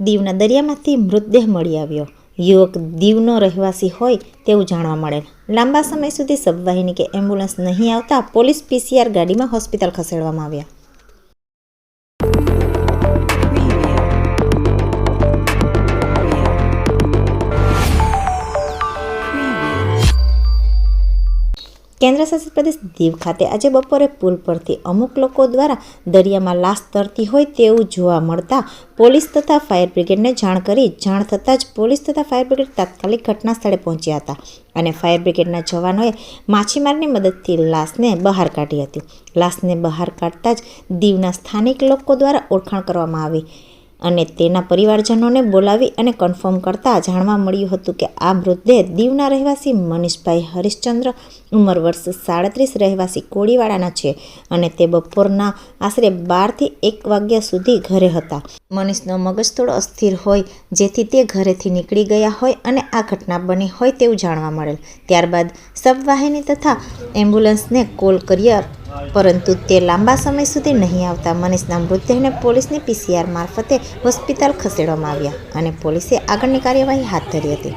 દીવના દરિયામાંથી મૃતદેહ મળી આવ્યો. યુવક દીવનો રહેવાસી હોય તેવું જાણવા મળે લાંબા સમય સુધી સબવાહિની કે એમ્બ્યુલન્સ નહીં આવતા પોલીસ પીસીઆર ગાડીમાં હોસ્પિટલ ખસેડવામાં આવ્યા. કેન્દ્રશાસિત પ્રદેશ દીવ ખાતે આજે બપોરે પુલ પરથી અમુક લોકો દ્વારા દરિયામાં લાશ તરતી હોય તેવું જોવા મળતા પોલીસ તથા ફાયર બ્રિગેડને જાણ કરી જાણ થતાં જ પોલીસ તથા ફાયર બ્રિગેડ તાત્કાલિક ઘટના સ્થળે પહોંચ્યા હતા અને ફાયર બ્રિગેડના જવાનોએ માછીમારની મદદથી લાશને બહાર કાઢી હતી. લાશને બહાર કાઢતા જ દીવના સ્થાનિક લોકો દ્વારા ઓળખાણ કરવામાં આવી. અને તેના પરિવારજનોને બોલાવી અને કન્ફર્મ કરતા જાણવા મળ્યું હતું કે આ મૃતદેહ દીવના રહેવાસી મનીષભાઈ હરિશ્ચંદ્ર, ઉંમર વર્ષ સાડત્રીસ રહેવાસી કોળીવાડાના છે અને તે બપોરના આશરે બારથી એક વાગ્યા સુધી ઘરે હતા. મનીષનો મગજ થોડો અસ્થિર હોય, જેથી તે ઘરેથી નીકળી ગયા હોય અને આ ઘટના બની હોય તેવું જાણવા મળેલ. ત્યારબાદ સબવાહિની તથા એમ્બ્યુલન્સને કોલ કર્યા પરંતુ તે લાંબા સમય સુધી નહીં આવતા મનીષના મૃતદેહને પોલીસની પીસીઆર મારફતે હોસ્પિટલ ખસેડવામાં આવ્યા અને પોલીસે આગળની કાર્યવાહી હાથ ધરી હતી.